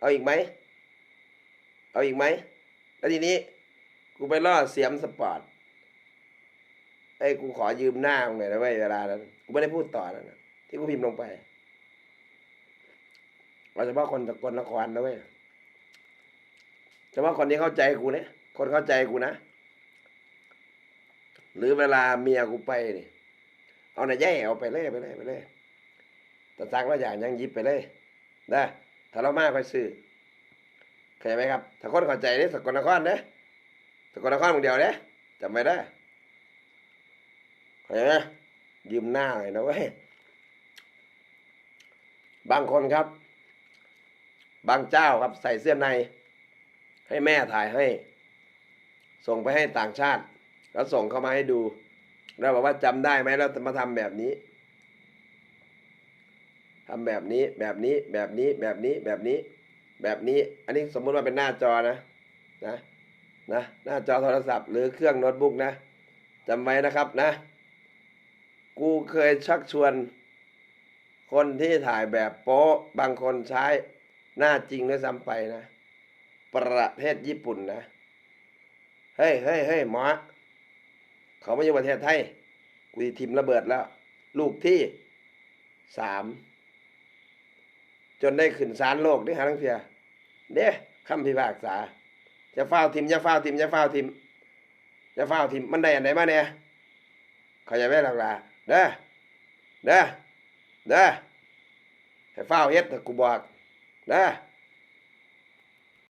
เอาอีกไหม เอาอีกไหม แล้วทีนี้ กูไปล่อเสียมสปอร์ตไอ้ยกูขอยืมหน้ามึงหน่อยนะเว้ยเวลานั้นกูไม่ได้พูดต่อแล้วนะที่กูพิมพ์ลงไปเราเฉพาะคนตะกลนครนะเว้ยเฉพาะคนที่เข้าใจกูเนี่ยคนเข้าใจกูนะ หรือเวลาเมียกูไปนี่เอาหน่ะแย่เอาไปเลยไปเลยไปเลยแต่สั่งว่าอย่างยังยิบไปเลยนะ ถ้าเรามากไปซื้อเข้าใจไหมครับ ถ้าคนเข้าใจเนี่ยสกลนครเนี่ยสกลนครมึงเดียวเนี่ยจำไม่ได้เข้าใจไหมยืมหน้าหน่อยนะเว้ยบางคนครับ บางเจ้าครับใส่เสื้อใน ให้แม่ถ่ายให้ ส่งไปให้ต่างชาติ แล้วส่งเข้ามาให้ดู แล้วบอกว่าจำได้ไหมเราจะมาทำแบบนี้ ทำแบบนี้แบบนี้แบบนี้แบบนี้แบบนี้ แบบนี้ อันนี้สมมุติว่าเป็นหน้าจอนะนะนะหน้าจอโทรศัพท์หรือเครื่องโน้ตบุ๊กนะจำไว้นะครับนะ กูเคยชักชวน คนที่ถ่ายแบบโป๊ะบางคนใช้หน้าจริงด้วยซ้ำไปนะ ประเทศญี่ปุ่นนะ เฮ้ยเฮ้ยเฮ้ยหมอเขาไม่อยู่ประเทศไทยกูทิมระเบิดแล้ว ลูกที่สาม จนได้ขึ้นศาลโลกได้หาทั้งเพียเด้คำพิพากษา จะเฝ้าทิมจะเฝ้าทิมจะเฝ้าทิมจะเฝ้าทิมมันได้อันไหนมาเนี่ยเขาใจไหมหลักลาเด้อเด้อเด้อให้เฝ้าเฮ็ดกูบอกเด้อ